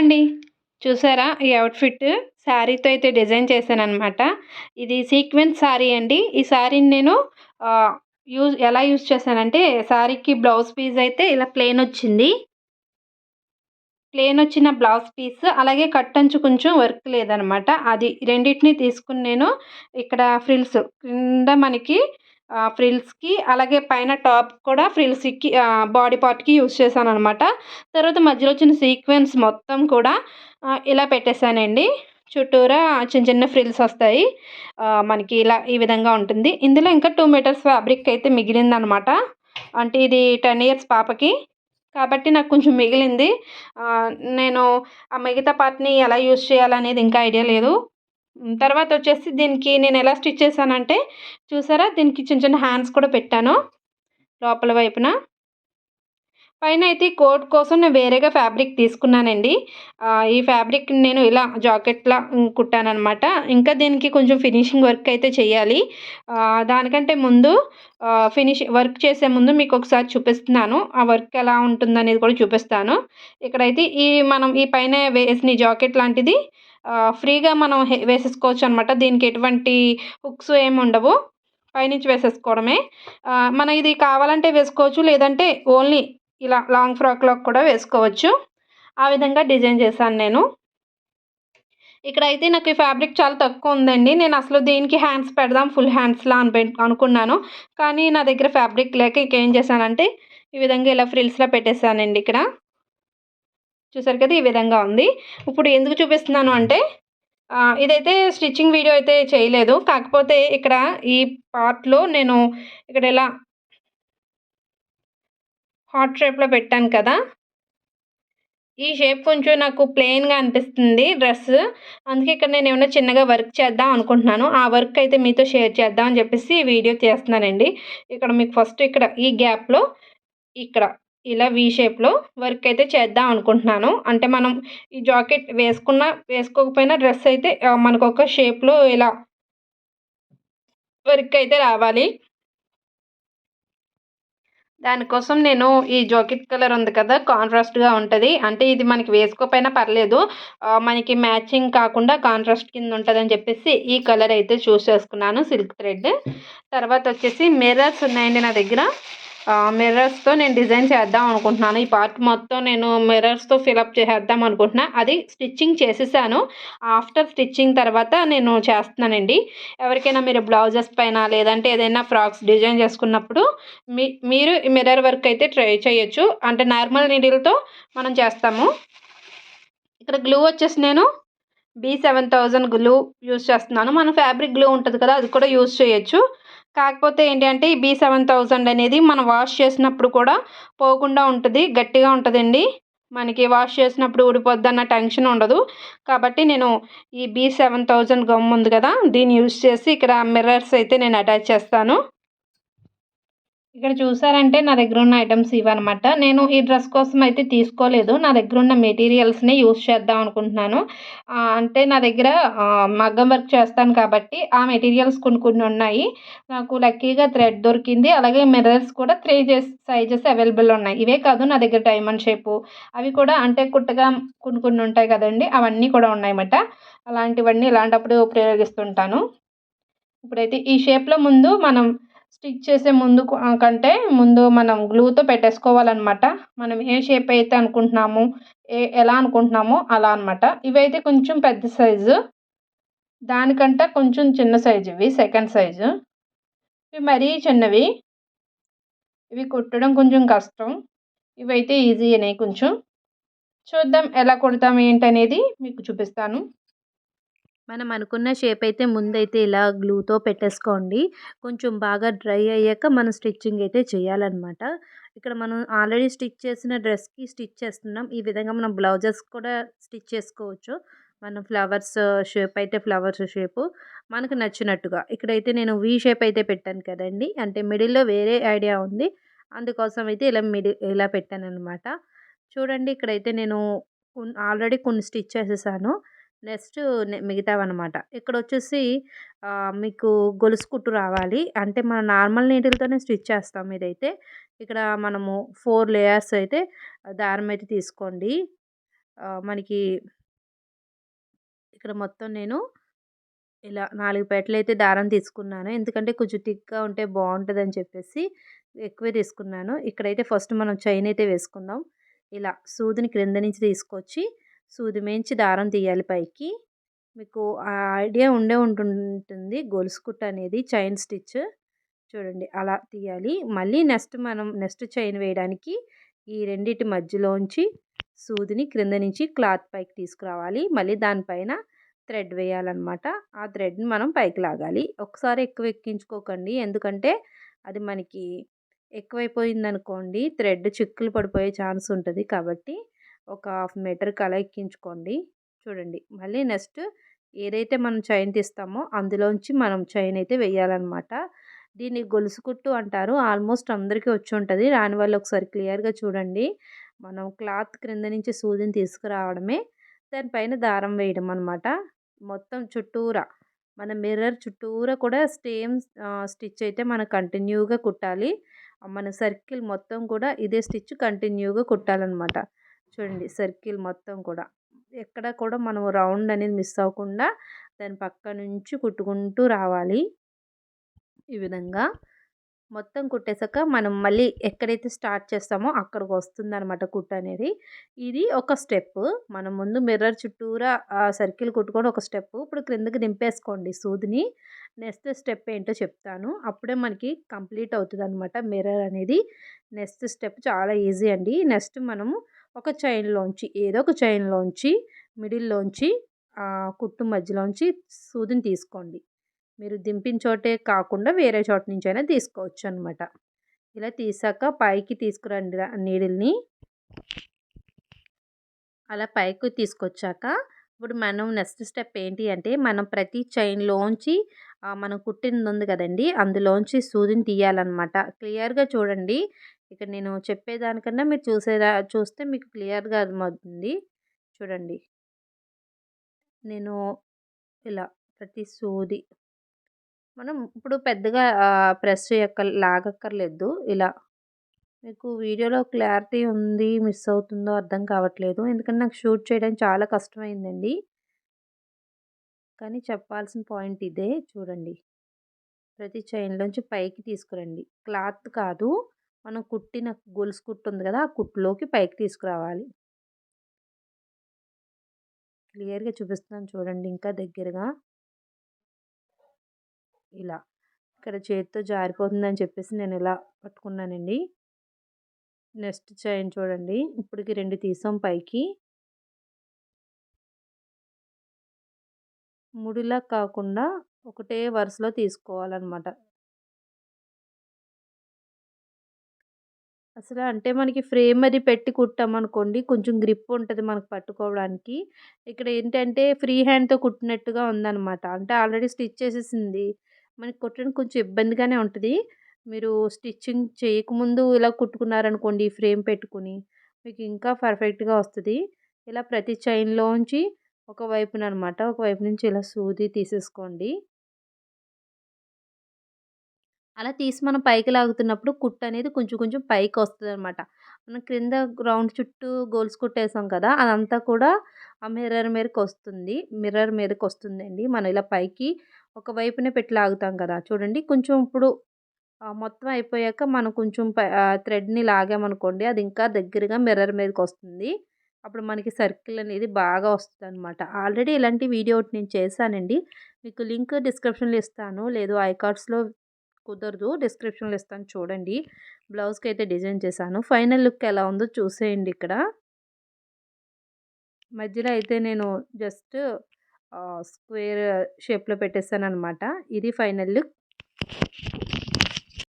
అండి చూసారా? ఈ అవుట్ఫిట్ శారీతో అయితే డిజైన్ చేశాను అనమాట ఇది సీక్వెన్స్ శారీ అండి. ఈ శారీని నేను యూజ్ ఎలా యూజ్ చేశానంటే శారీకి బ్లౌజ్ పీస్ అయితే ఇలా ప్లెయిన్ వచ్చింది. ప్లెయిన్ వచ్చిన బ్లౌజ్ పీస్ అలాగే కట్టంచు కొంచెం వర్క్ లేదనమాట అది రెండింటిని తీసుకుని నేను ఇక్కడ ఫ్రిల్స్ కింద మనకి ఫ్రిల్స్కి అలాగే పైన టాప్ కూడా ఫ్రిల్స్కి బాడీ పార్ట్కి యూస్ చేశాను అనమాట తర్వాత మధ్యలో వచ్చిన సీక్వెన్స్ మొత్తం కూడా ఇలా పెట్టేశానండి. చుట్టూరా చిన్న చిన్న ఫ్రిల్స్ వస్తాయి. మనకి ఇలా ఈ విధంగా ఉంటుంది. ఇందులో ఇంకా టూ మీటర్స్ ఫ్యాబ్రిక్ అయితే మిగిలిందనమాట అంటే ఇది టెన్ ఇయర్స్ పాపకి. కాబట్టి నాకు కొంచెం మిగిలింది. నేను ఆ మిగతా పార్ట్ని ఎలా యూస్ చేయాలనేది ఇంకా ఐడియా లేదు. తర్వాత వచ్చేసి దీనికి నేను ఎలా స్టిచ్ చేశానంటే చూసారా? దీనికి చిన్న చిన్న హ్యాండ్స్ కూడా పెట్టాను లోపల వైపున. పైన అయితే కోట్ కోసం నేను వేరేగా ఫ్యాబ్రిక్ తీసుకున్నానండి. ఈ ఫ్యాబ్రిక్ నేను ఇలా జాకెట్లా కుట్టానమాట ఇంకా దీనికి కొంచెం ఫినిషింగ్ వర్క్ అయితే చేయాలి. దానికంటే ముందు ఫినిష్ వర్క్ చేసే ముందు మీకు ఒకసారి చూపిస్తున్నాను. ఆ వర్క్ ఎలా ఉంటుందనేది కూడా చూపిస్తాను. ఇక్కడైతే ఈ మనం ఈ పైన వేసిన జాకెట్ లాంటిది ఫ్రీగా మనం వేసేసుకోవచ్చు అనమాట దీనికి ఎటువంటి హుక్స్ ఏమి ఉండవు. పైనుంచి వేసేసుకోవడమే. మన ఇది కావాలంటే వేసుకోవచ్చు లేదంటే ఓన్లీ ఇలా లాంగ్ ఫ్రాక్లో కూడా వేసుకోవచ్చు. ఆ విధంగా డిజైన్ చేశాను నేను. ఇక్కడ అయితే నాకు ఈ ఫ్యాబ్రిక్ చాలా తక్కువ ఉందండి. నేను అసలు దీనికి హ్యాండ్స్ పెడదాం ఫుల్ హ్యాండ్స్లా అని అనుకున్నాను. కానీ నా దగ్గర ఫ్యాబ్రిక్ లేక ఇంకేం చేశానంటే ఈ విధంగా ఇలా ఫ్రిల్స్లో పెట్టేశానండి ఇక్కడ. చూసారు కదా ఈ విధంగా ఉంది. ఇప్పుడు ఎందుకు చూపిస్తున్నాను అంటే ఇదైతే స్టిచ్చింగ్ వీడియో అయితే చేయలేదు. కాకపోతే ఇక్కడ ఈ పార్ట్లో నేను ఇక్కడ ఇలా హార్ట్ షేప్లో పెట్టాను కదా. ఈ షేప్ కొంచెం నాకు ప్లెయిన్గా అనిపిస్తుంది డ్రెస్. అందుకే ఇక్కడ నేను ఏమైనా చిన్నగా వర్క్ చేద్దాం అనుకుంటున్నాను. ఆ వర్క్ అయితే మీతో షేర్ చేద్దాం అని చెప్పేసి ఈ వీడియో చేస్తున్నానండి ఇక్కడ మీకు ఫస్ట్ ఇక్కడ ఈ గ్యాప్లో ఇక్కడ ఇలా వీ షేప్లో వర్క్ అయితే చేద్దాం అనుకుంటున్నాను. అంటే మనం ఈ జాకెట్ వేసుకున్న వేసుకోకపోయినా డ్రెస్ అయితే మనకు ఒక షేప్లో ఇలా వర్క్ అయితే రావాలి. దానికోసం నేను ఈ జాకెట్ కలర్ ఉంది కదా కాంట్రాస్ట్గా ఉంటుంది. అంటే ఇది మనకి వేసుకోకపోయినా పర్లేదు. మనకి మ్యాచింగ్ కాకుండా కాంట్రాస్ట్ కింద ఉంటుందని చెప్పేసి ఈ కలర్ అయితే చూస్ చేసుకున్నాను సిల్క్ థ్రెడ్ తర్వాత వచ్చేసి మిర్రర్స్ ఉన్నాయండి నా దగ్గర. మిర్రర్స్తో నేను డిజైన్ చేద్దాం అనుకుంటున్నాను. ఈ పార్ట్ మొత్తం నేను మిర్రర్స్తో ఫిలప్ చేసేద్దాం అనుకుంటున్నా. అది స్టిచ్చింగ్ చేసేసాను. ఆఫ్టర్ స్టిచ్చింగ్ తర్వాత నేను చేస్తున్నానండి. ఎవరికైనా మీరు బ్లౌజెస్ పైన లేదంటే ఏదైనా ఫ్రాక్స్ డిజైన్ చేసుకున్నప్పుడు మీ మీరు మిర్రర్ వర్క్ అయితే ట్రై చేయొచ్చు. అంటే నార్మల్ నీడిల్తో మనం చేస్తాము. ఇక్కడ గ్లూ వచ్చేసి నేను B seven thousand glue use చేస్తున్నాను. మన ఫ్యాబ్రిక్ గ్లూ ఉంటుంది కదా అది కూడా యూస్ చేయొచ్చు. కాకపోతే ఏంటి అంటే ఈ బీ సెవెన్ థౌజండ్ అనేది మనం వాష్ చేసినప్పుడు కూడా పోకుండా ఉంటుంది గట్టిగా ఉంటుందండి. మనకి వాష్ చేసినప్పుడు ఊడిపోద్ది అన్న టెన్షన్ ఉండదు. కాబట్టి నేను ఈ బీ సెవెన్ థౌజండ్ గమ్ ఉంది కదా దీన్ని యూజ్ చేసి ఇక్కడ మిర్రర్స్ అయితే నేను అటాచ్ చేస్తాను. ఇక్కడ చూసారంటే నా దగ్గర ఉన్న ఐటమ్స్ ఇవన్నమాట. నేను ఈ డ్రెస్ కోసం అయితే తీసుకోలేదు. నా దగ్గర ఉన్న మెటీరియల్స్ని యూస్ చేద్దాం అనుకుంటున్నాను. అంటే నా దగ్గర మగ్గం వర్క్ చేస్తాను కాబట్టి ఆ మెటీరియల్స్ కొన్ని కొన్ని ఉన్నాయి. నాకు లక్కీగా థ్రెడ్ దొరికింది. అలాగే మిర్రర్స్ కూడా త్రీ సైజెస్ అవైలబుల్ ఉన్నాయి. ఇవే కాదు నా దగ్గర డైమండ్ షేపు అవి కూడా అంటే కుట్టగా కొన్ని కొన్ని ఉంటాయి కదండి అవన్నీ కూడా ఉన్నాయన్నమాట. అలాంటివన్నీ ఇలాంటప్పుడు ప్రయోగిస్తుంటాను ఇప్పుడైతే ఈ షేప్లో ముందు మనం స్టిచ్ చేసే ముందు కంటే ముందు మనం గ్లూతో పెట్టేసుకోవాలన్నమాట. మనం ఏ షేప్ అయితే అనుకుంటున్నాము ఏ ఎలా అనుకుంటున్నామో అలా అనమాట ఇవైతే కొంచెం పెద్ద సైజు. దానికంటే కొంచెం చిన్న సైజు ఇవి సెకండ్ సైజు. ఇవి మరీ చిన్నవి. ఇవి కుట్టడం కొంచెం కష్టం. ఇవైతే ఈజీ కొంచెం. చూద్దాం ఎలా కుడతాం ఏంటనేది మీకు చూపిస్తాను. మనం అనుకున్న షేప్ అయితే ముందైతే ఇలా గ్లూతో పెట్టేసుకోండి. కొంచెం బాగా డ్రై అయ్యాక మనం స్టిచ్చింగ్ అయితే చేయాలన్నమాట. ఇక్కడ మనం ఆల్రెడీ స్టిచ్ చేసిన డ్రెస్కి స్టిచ్ చేస్తున్నాం. ఈ విధంగా మనం బ్లౌజెస్ కూడా స్టిచ్ చేసుకోవచ్చు. మనం ఫ్లవర్స్ షేప్ అయితే ఫ్లవర్స్ షేపు మనకు నచ్చినట్టుగా. ఇక్కడైతే నేను వీ షేప్ అయితే పెట్టాను కదండి. అంటే మిడిల్లో వేరే ఐడియా ఉంది. అందుకోసం అయితే ఇలా మిడిల్ ఇలా పెట్టాను అనమాట చూడండి ఇక్కడైతే నేను ఆల్రెడీ కొన్ని స్టిచ్ చేసేసాను. నెక్స్ట్ మిగతావన్నమాట. ఇక్కడ వచ్చేసి మీకు గొలుసు కుట్టు రావాలి. అంటే మన నార్మల్ నీటిలతోనే స్టిచ్ చేస్తాం ఇదైతే. ఇక్కడ మనము ఫోర్ లేయర్స్ అయితే దారం అయితే తీసుకోండి. మనకి ఇక్కడ మొత్తం నేను ఇలా నాలుగు పెట్టెలు అయితే దారం తీసుకున్నాను. ఎందుకంటే కొంచెం థిక్గా ఉంటే బాగుంటుందని చెప్పేసి ఎక్కువే తీసుకున్నాను. ఇక్కడైతే ఫస్ట్ మనం చైన్ అయితే వేసుకుందాం. ఇలా సూదిని క్రింద నుంచి తీసుకొచ్చి సూది మేంచి దారం తీయాలి పైకి. మీకు ఆ ఐడియా ఉండే ఉంటుంటుంది. గొలుసు కుట్ట అనేది చైన్ స్టిచ్. చూడండి అలా తీయాలి. మళ్ళీ నెక్స్ట్ మనం నెక్స్ట్ చైన్ వేయడానికి ఈ రెండింటి మధ్యలోంచి సూదిని క్రింద నుంచి క్లాత్ పైకి తీసుకురావాలి. మళ్ళీ దానిపైన థ్రెడ్ వేయాలన్నమాట. ఆ థ్రెడ్ని మనం పైకి లాగాలి. ఒకసారి ఎక్కువ ఎక్కించుకోకండి. ఎందుకంటే అది మనకి ఎక్కువైపోయింది అనుకోండి థ్రెడ్ చిక్కులు పడిపోయే ఛాన్స్ ఉంటుంది కాబట్టి ఒక హాఫ్ మీటర్కి అలా ఎక్కించుకోండి. చూడండి. మళ్ళీ నెక్స్ట్ ఏదైతే మనం చైన్ తీస్తామో అందులోంచి మనం చైన్ అయితే వేయాలన్నమాట. దీన్ని గొలుసు కుట్టు అంటారు. ఆల్మోస్ట్ అందరికీ వచ్చి ఉంటుంది. రాని వాళ్ళు ఒకసారి క్లియర్గా చూడండి. మనం క్లాత్ క్రింద నుంచి సూదిని తీసుకురావడమే. దానిపైన దారం వేయడం అనమాట మొత్తం చుట్టూరా. మన మిర్రర్ చుట్టూరా కూడా సేమ్ స్టిచ్ అయితే మనం కంటిన్యూగా కుట్టాలి. మన సర్కిల్ మొత్తం కూడా ఇదే స్టిచ్ కంటిన్యూగా కుట్టాలన్నమాట. చూడండి సర్కిల్ మొత్తం కూడా. ఎక్కడ కూడా మనం రౌండ్ అనేది మిస్ అవ్వకుండా దాని పక్క నుంచి కుట్టుకుంటూ రావాలి. ఈ విధంగా. మొత్తం కుట్టేసాక మనం మళ్ళీ ఎక్కడైతే స్టార్ట్ చేస్తామో అక్కడికి వస్తుంది అనమాట కుట్టు అనేది. ఇది ఒక స్టెప్. మనం ముందు మిర్రర్ చుట్టూరా సర్కిల్ కుట్టుకొని ఒక స్టెప్. ఇప్పుడు క్రిందకి దింపేసుకోండి సూదిని. నెక్స్ట్ స్టెప్ ఏంటో చెప్తాను. అప్పుడే మనకి కంప్లీట్ అవుతుంది అనమాట మిర్రర్ అనేది. నెక్స్ట్ స్టెప్ చాలా ఈజీ అండి. నెక్స్ట్ మనము ఒక చైన్లోంచి ఏదో ఒక చైన్లోంచి మిడిల్లోంచి కుట్టు మధ్యలోంచి సూదిని తీసుకోండి. మీరు దింపిన చోటే కాకుండా వేరే చోట నుంచి అయినా తీసుకోవచ్చు అనమాట ఇలా తీసాక పైకి తీసుకురండి నీడిల్ని. అలా పైకి తీసుకొచ్చాక ఇప్పుడు మనం నెక్స్ట్ స్టెప్ ఏంటి అంటే మనం ప్రతి చైన్లోంచి మనం కుట్టింది ఉంది కదండి అందులోంచి సూదిని తీయాలన్నమాట. క్లియర్గా చూడండి. ఇక్కడ నేను చెప్పేదానికన్నా మీరు చూసేదా చూస్తే మీకు క్లియర్గా అర్థమవుతుంది. చూడండి. నేను ఇలా ప్రతి సూది మనం ఇప్పుడు పెద్దగా ప్రెస్ చేయక్క లాగక్కర్లేదు. ఇలా మీకు వీడియోలో క్లారిటీ ఉంది మిస్ అవుతుందో అర్థం కావట్లేదు. ఎందుకంటే నాకు షూట్ చేయడం చాలా కష్టమైందండి. కానీ చెప్పాల్సిన పాయింట్ ఇదే. చూడండి. ప్రతి చైన్లోంచి పైకి తీసుకురండి. క్లాత్ కాదు మనం కుట్టిన గొలుసు కుట్టు ఉంది కదా ఆ కుట్టులోకి పైకి తీసుకురావాలి. క్లియర్గా చూపిస్తున్నాను చూడండి ఇంకా దగ్గరగా. ఇలా ఇక్కడ చేతితో జారిపోతుందని చెప్పేసి నేను ఇలా పట్టుకున్నానండి. నెక్స్ట్ చైన్ చూడండి. ఇప్పటికి రెండు తీసాం పైకి. ముడిలా కాకుండా ఒకటే వరుసలో తీసుకోవాలన్నమాట. అసలు అంటే మనకి ఫ్రేమ్ అది పెట్టి కుట్టామనుకోండి కొంచెం గ్రిప్ ఉంటుంది మనకు పట్టుకోవడానికి. ఇక్కడ ఏంటంటే ఫ్రీ హ్యాండ్తో కుట్టినట్టుగా ఉందన్నమాట. అంటే ఆల్రెడీ స్టిచ్ చేసేసింది. మనకి కుట్టడానికి కొంచెం ఇబ్బందిగానే ఉంటుంది. మీరు స్టిచ్చింగ్ చేయకముందు ఇలా కుట్టుకున్నారనుకోండి ఫ్రేమ్ పెట్టుకుని మీకు ఇంకా పర్ఫెక్ట్గా వస్తుంది. ఇలా ప్రతి చైన్లోంచి ఒకవైపున అనమాట ఒకవైపు నుంచి ఇలా సూది తీసేసుకోండి. అలా తీసి మనం పైకి లాగుతున్నప్పుడు కుట్టు అనేది కొంచెం కొంచెం పైకి వస్తుంది అనమాట మనం క్రింద రౌండ్ చుట్టూ గోల్స్ కుట్టేసాం కదా అదంతా కూడా ఆ మిర్రర్ మీదకి వస్తుంది. మిర్రర్ మీదకి వస్తుందండి. మనం ఇలా పైకి ఒక వైపునే పెట్టి లాగుతాం కదా. చూడండి కొంచెం ఇప్పుడు మొత్తం అయిపోయాక మనం కొంచెం థ్రెడ్ని లాగామనుకోండి అది ఇంకా దగ్గరగా మిర్రర్ మీదకి వస్తుంది. అప్పుడు మనకి సర్కిల్ అనేది బాగా వస్తుంది అనమాట ఆల్రెడీ ఇలాంటి వీడియో ఒకటి నేను చేశానండి. మీకు లింక్ డిస్క్రిప్షన్లో ఇస్తాను. లేదు ఐకార్డ్స్లో కుదరదు. డిస్క్రిప్షన్లో ఇస్తాను చూడండి. బ్లౌజ్కి అయితే డిజైన్ చేశాను. ఫైనల్ లుక్ ఎలా ఉందో చూసేయండి ఇక్కడ. మధ్యలో అయితే నేను జస్ట్ స్క్వేర్ షేప్లో పెట్టేస్తాను అనమాట ఇది ఫైనల్ లుక్.